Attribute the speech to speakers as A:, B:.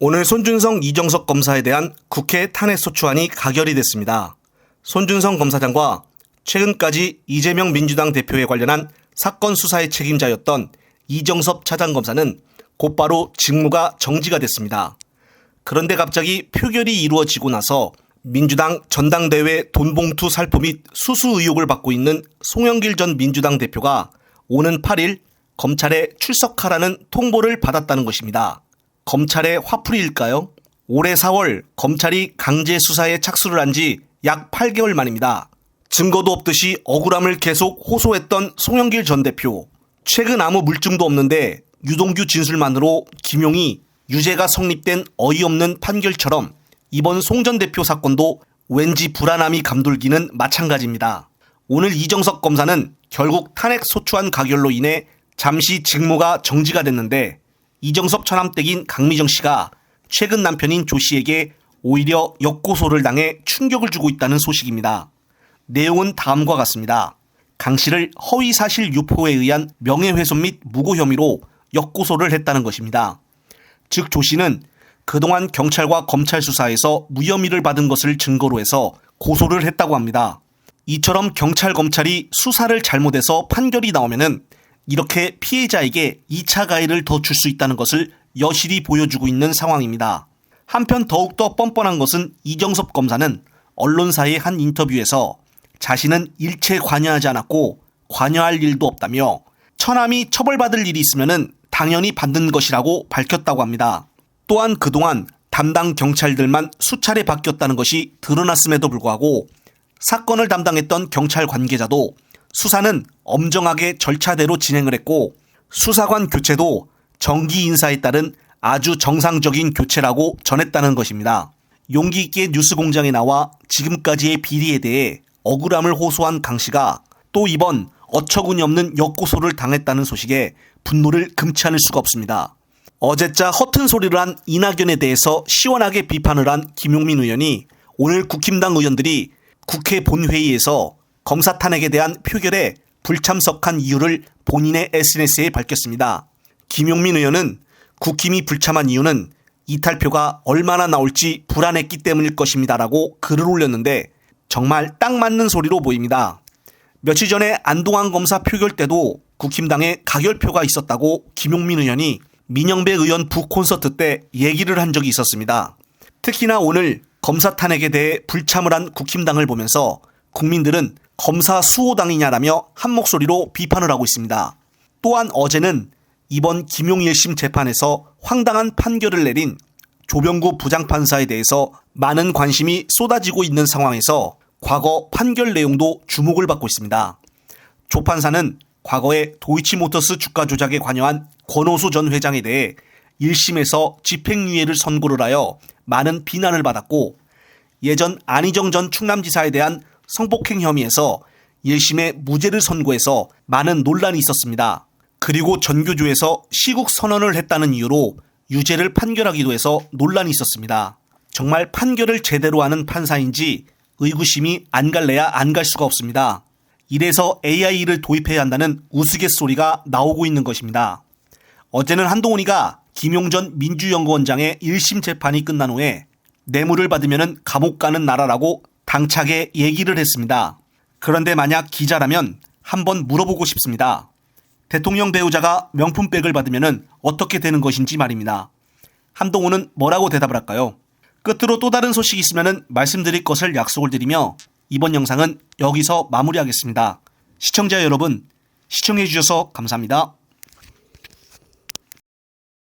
A: 오늘 손준성 이정석 검사에 대한 국회 탄핵소추안이 가결이 됐습니다. 손준성 검사장과 최근까지 이재명 민주당 대표에 관련한 사건 수사의 책임자였던 이정섭 차장검사는 곧바로 직무가 정지가 됐습니다. 그런데 갑자기 표결이 이루어지고 나서 민주당 전당대회 돈봉투 살포 및 수수 의혹을 받고 있는 송영길 전 민주당 대표가 오는 8일 검찰에 출석하라는 통보를 받았다는 것입니다. 검찰의 화풀이일까요? 올해 4월 검찰이 강제 수사에 착수를 한 지 약 8개월 만입니다. 증거도 없듯이 억울함을 계속 호소했던 송영길 전 대표. 최근 아무 물증도 없는데 유동규 진술만으로 김용이 유죄가 성립된 어이없는 판결처럼 이번 송 전 대표 사건도 왠지 불안함이 감돌기는 마찬가지입니다. 오늘 이정석 검사는 결국 탄핵 소추안 가결로 인해 잠시 직무가 정지가 됐는데 이정섭 처남댁인 강미정 씨가 최근 남편인 조 씨에게 오히려 역고소를 당해 충격을 주고 있다는 소식입니다. 내용은 다음과 같습니다. 강 씨를 허위 사실 유포에 의한 명예훼손 및 무고 혐의로 역고소를 했다는 것입니다. 즉 조 씨는 그동안 경찰과 검찰 수사에서 무혐의를 받은 것을 증거로 해서 고소를 했다고 합니다. 이처럼 경찰 검찰이 수사를 잘못해서 판결이 나오면은 이렇게 피해자에게 2차 가해를 더 줄 수 있다는 것을 여실히 보여주고 있는 상황입니다. 한편 더욱더 뻔뻔한 것은 이정섭 검사는 언론사의 한 인터뷰에서 자신은 일체 관여하지 않았고 관여할 일도 없다며 처남이 처벌받을 일이 있으면 당연히 받는 것이라고 밝혔다고 합니다. 또한 그동안 담당 경찰들만 수차례 바뀌었다는 것이 드러났음에도 불구하고 사건을 담당했던 경찰 관계자도 수사는 엄정하게 절차대로 진행을 했고 수사관 교체도 정기 인사에 따른 아주 정상적인 교체라고 전했다는 것입니다. 용기 있게 뉴스 공장에 나와 지금까지의 비리에 대해 억울함을 호소한 강 씨가 또 이번 어처구니 없는 역고소를 당했다는 소식에 분노를 금치 않을 수가 없습니다. 어제자 허튼 소리를 한 이낙연에 대해서 시원하게 비판을 한 김용민 의원이 오늘 국힘당 의원들이 국회 본회의에서 검사 탄핵에 대한 표결에 불참석한 이유를 본인의 SNS에 밝혔습니다. 김용민 의원은 국힘이 불참한 이유는 이탈표가 얼마나 나올지 불안했기 때문일 것입니다라고 글을 올렸는데 정말 딱 맞는 소리로 보입니다. 며칠 전에 안동환 검사 표결 때도 국힘당에 가결표가 있었다고 김용민 의원이 민영배 의원 북콘서트 때 얘기를 한 적이 있었습니다. 특히나 오늘 검사 탄핵에 대해 불참을 한 국힘당을 보면서 국민들은 검사 수호당이냐라며 한 목소리로 비판을 하고 있습니다. 또한 어제는 이번 김용 1심 재판에서 황당한 판결을 내린 조병구 부장판사에 대해서 많은 관심이 쏟아지고 있는 상황에서 과거 판결 내용도 주목을 받고 있습니다. 조 판사는 과거에 도이치모터스 주가 조작에 관여한 권오수 전 회장에 대해 1심에서 집행유예를 선고를 하여 많은 비난을 받았고 예전 안희정 전 충남지사에 대한 성폭행 혐의에서 1심에 무죄를 선고해서 많은 논란이 있었습니다. 그리고 전교조에서 시국 선언을 했다는 이유로 유죄를 판결하기도 해서 논란이 있었습니다. 정말 판결을 제대로 하는 판사인지 의구심이 안 갈래야 안 갈 수가 없습니다. 이래서 AI를 도입해야 한다는 우스갯소리가 나오고 있는 것입니다. 어제는 한동훈이가 김용전 민주연구원장의 1심 재판이 끝난 후에 뇌물을 받으면 감옥 가는 나라라고 당차게 얘기를 했습니다. 그런데 만약 기자라면 한번 물어보고 싶습니다. 대통령 배우자가 명품백을 받으면 어떻게 되는 것인지 말입니다. 한동훈은 뭐라고 대답을 할까요? 끝으로 또 다른 소식이 있으면 말씀드릴 것을 약속을 드리며 이번 영상은 여기서 마무리하겠습니다. 시청자 여러분, 시청해주셔서 감사합니다.